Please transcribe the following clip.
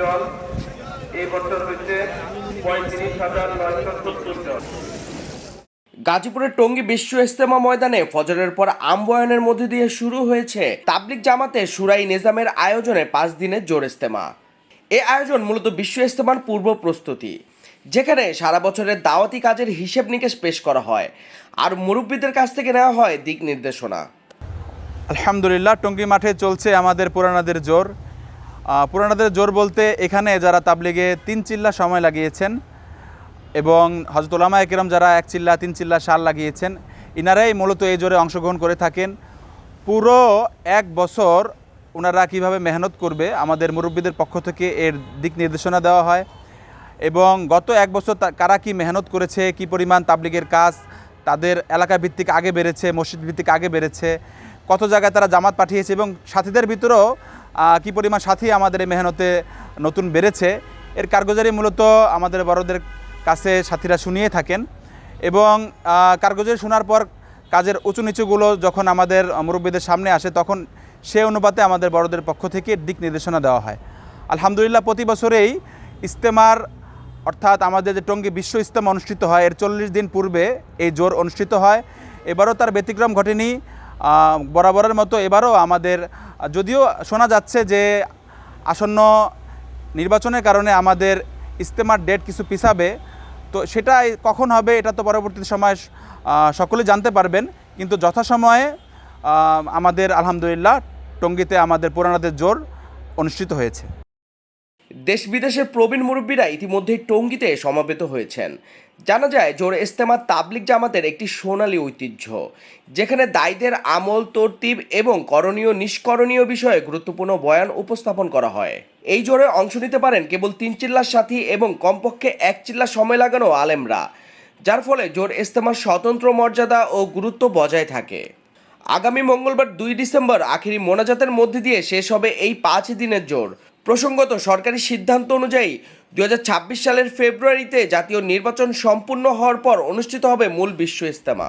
জন। এই বছর হচ্ছে পঁয়ত্রিশ হাজার নয়শো সত্তর জন। গাজীপুরের টঙ্গী বিশ্ব ইস্তেমা ময়দানে ফজরের পর আমবয়ানের মধ্যে দিয়ে শুরু হয়েছে তাবলিক জামাতে সুরাই নিজামের আয়োজনে পাঁচ দিনের জোর ইস্তেমা এ আয়োজন মূলত বিশ্ব ইস্তেমার পূর্ব প্রস্তুতি যেখানে সারা বছরের দাওয়াতি কাজের হিসেব নিকেশ পেশ করা হয় আর মুরব্বীদের কাছ থেকে নেওয়া হয় দিক নির্দেশনা। আলহামদুলিল্লাহ টঙ্গী মাঠে চলছে আমাদের পুরানাদের জোর। পুরানাদের জোর বলতে এখানে যারা তাবলিগে তিন চিল্লা সময় লাগিয়েছেন এবং হজরত ওলামা একরম যারা এক চিল্লা, তিন চিল্লা সাল লাগিয়েছেন, ইনারাই মূলত এই জোরে অংশগ্রহণ করে থাকেন। পুরো এক বছর ওনারা কীভাবে মেহনত করবে আমাদের মুরব্বীদের পক্ষ থেকে এর দিক নির্দেশনা দেওয়া হয় এবং গত এক বছর কারা কি মেহনত করেছে, কি পরিমাণ তাবলিগের কাজ, তাদের এলাকা ভিত্তিক আগে বেড়েছে, মসজিদ ভিত্তিক আগে বেড়েছে, কত জায়গায় তারা জামাত পাঠিয়েছে এবং সাথীদের ভিতরেও কি পরিমাণ সাথী আমাদের মেহনতে নতুন বেড়েছে? এর কারগুজারি মূলত আমাদের বড়দের কাছে সাথীরা শুনিয়ে থাকেন এবং কারগুজারি শোনার পর কাজের উঁচু নিচুগুলো যখন আমাদের মুরব্বীদের সামনে আসে, তখন সে অনুপাতে আমাদের বড়দের পক্ষ থেকে দিক নির্দেশনা দেওয়া হয়। আলহামদুলিল্লাহ, প্রতি বছরেই ইস্তেমার, অর্থাৎ আমাদের যে টঙ্গী বিশ্ব ইস্তেমা অনুষ্ঠিত হয়, এর চল্লিশ দিন পূর্বে এই জোর অনুষ্ঠিত হয়। এবারও তার ব্যতিক্রম ঘটেনি। বরাবরের মতো এবারও আমাদের, যদিও শোনা যাচ্ছে যে আসন্ন নির্বাচনের কারণে আমাদের ইস্তেমার ডেট কিছু পিছাবে, তো সেটা কখন হবে এটা তো পরবর্তী সময় সকলে জানতে পারবেন। কিন্তু যথাসময়ে আমাদের আলহামদুলিল্লাহ টঙ্গীতে আমাদের পুরানাদের জোর অনুষ্ঠিত হয়েছে। দেশ বিদেশের প্রবীণ মুরব্বীরা ইতিমধ্যেই টঙ্গীতে সমাবেত হয়েছেন। জানা যায়, জোর ইস্তেমা তাবলিক জামাতের একটি সোনালী ঐতিহ্য, যেখানে দায়ীদের আমল, তরতিব এবং করণীয় নিষ্করণীয় বিষয়ে গুরুত্বপূর্ণ বয়ান উপস্থাপন করা হয়। এই জোরে অংশ নিতে পারেন কেবল তিন চিল্লার সাথী এবং কমপক্ষে এক চিল্লা সময় লাগানো আলেমরা, যার ফলে জোর ইস্তেমার স্বতন্ত্র মর্যাদা ও গুরুত্ব বজায় থাকে। আগামী মঙ্গলবার দুই ডিসেম্বর আখিরি মোনাজাতের মধ্যে দিয়ে শেষ হবে এই পাঁচ দিনের জোর। প্রসঙ্গত সরকারি সিদ্ধান্ত অনুযায়ী দু হাজার ছাব্বিশ সালের ফেব্রুয়ারিতে জাতীয় নির্বাচন সম্পূর্ণ হওয়ার পর অনুষ্ঠিত হবে মূল বিশ্ব ইস্তেমা